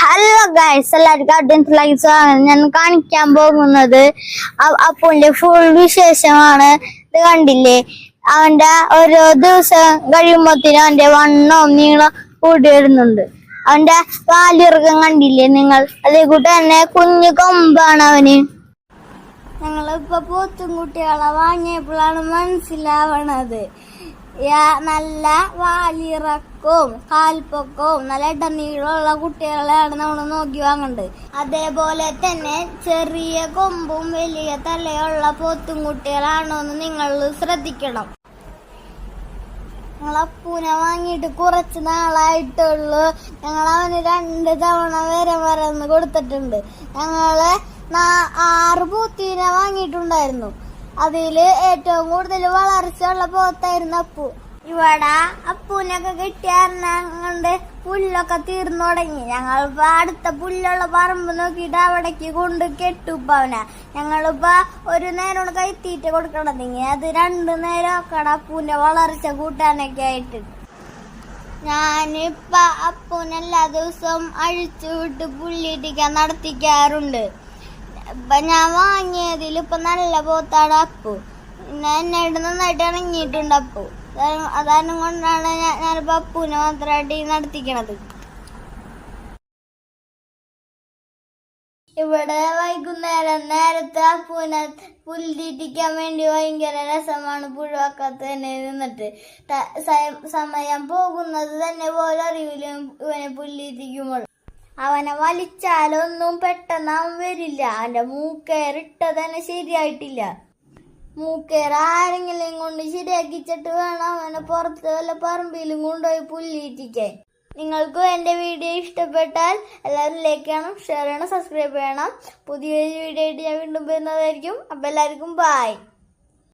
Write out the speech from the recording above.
Hello guys എല്ലാവർക്കും അഡ്വൻസിലേക്ക് സ്വാഗതം. ഞാൻ കാണിക്കാൻ പോകുന്നത് അപ്പുവിന്റെ ഫുൾ വിശേഷമാണ്. ഇത് കണ്ടില്ലേ? അവന്റെ ഓരോ ദിവസം കഴിയുമ്പോഴത്തേനും അവന്റെ വണ്ണവും നീളം കൂടി വരുന്നുണ്ട്. അവന്റെ വാലിയർഗം കണ്ടില്ലേ നിങ്ങൾ? അതേ കൂട്ട് തന്നെ കുഞ്ഞു കൊമ്പാണ് അവന്. ഞങ്ങളിപ്പോ പോത്തും കുട്ടികളെ വാങ്ങിയപ്പോഴാണ് മനസ്സിലാവണത്. നല്ല വാലിറക്കും കാൽപ്പൊക്കവും നല്ല ഇടനീളമുള്ള കുട്ടികളെയാണ് നമ്മൾ നോക്കി വാങ്ങണ്ട്. അതേപോലെ തന്നെ ചെറിയ കൊമ്പും വലിയ തലയുള്ള പോത്തും കുട്ടികളാണോ എന്ന് നിങ്ങൾ ശ്രദ്ധിക്കണം. ഞങ്ങൾ അപ്പൂനെ വാങ്ങിയിട്ട് കുറച്ച് നാളായിട്ടുള്ളൂ. ഞങ്ങൾ അവന് രണ്ട് തവണ വരെ മറന്ന് കൊടുത്തിട്ടുണ്ട്. ഞങ്ങൾ ആറ് പൂത്തീനെ വാങ്ങിയിട്ടുണ്ടായിരുന്നു. അതിൽ ഏറ്റവും കൂടുതൽ വളർച്ചയുള്ള പോത്തായിരുന്നു അപ്പു. ഇവിടെ അപ്പൂനൊക്കെ കിട്ടിയാറുണ്ട് പുല്ലൊക്കെ തീർന്നു തുടങ്ങി. ഞങ്ങൾ അടുത്ത പുല്ലുള്ള പറമ്പ് നോക്കിയിട്ട് അവിടേക്ക് കൊണ്ട് കെട്ടുപ്പ അവനെ ഞങ്ങളിപ്പോ ഒരു നേരം കൈത്തീറ്റ കൊടുക്കണതെങ്കിൽ അത് രണ്ടു നേരം ആക്കണം അപ്പൂന്റെ വളർച്ച കൂട്ടാനൊക്കെ ആയിട്ട്. ഞാനിപ്പ അപ്പൂനെ എല്ലാ ദിവസവും അഴിച്ചു വിട്ട് പുല്ലിട്ടിക്കാൻ നടത്തിക്കാറുണ്ട്. ഞാൻ വാങ്ങിയതിൽ ഇപ്പൊ നല്ല പോത്താണ് അപ്പു. ഞാൻ എന്നോട് നന്നായിട്ട് ഇറങ്ങിയിട്ടുണ്ട് അപ്പു. അതാരണം കൊണ്ടാണ് ഞാനിപ്പോ അപ്പുവിനെ മാത്രമായിട്ട് നടത്തിക്കണത്. ഇവിടെ വൈകുന്നേരം നേരത്തെ അപ്പൂനെ പുല്ലിട്ടിക്കാൻ വേണ്ടി ഭയങ്കര രസമാണ് പുഴുവാക്കാത്ത തന്നെ നിന്നിട്ട് സമയം പോകുന്നത് തന്നെ പോലെ അറിവിലും ഇവനെ പുല്ലിട്ടിക്കുമ്പോൾ അവനെ വലിച്ചാലൊന്നും പെട്ടെന്ന് അവൻ വരില്ല. അവന്റെ മൂക്കേറിട്ട തന്നെ ശരിയായിട്ടില്ല. മൂക്കേർ ആരെങ്കിലും കൊണ്ട് ശരിയാക്കിച്ചിട്ട് വേണം അവനെ പുറത്ത് വല്ല പറമ്പിലും കൊണ്ടുപോയി പുല്ലിറ്റിക്കാൻ. നിങ്ങൾക്കും എന്റെ വീഡിയോ ഇഷ്ടപ്പെട്ടാൽ എല്ലാവരും ലൈക്ക് ചെയ്യണം ഷെയർ ചെയ്യണം സബ്സ്ക്രൈബ് ചെയ്യണം. പുതിയൊരു വീഡിയോ ആയിട്ട് ഞാൻ വീണ്ടും വരുന്നതായിരിക്കും. അപ്പം എല്ലാവർക്കും ബായ്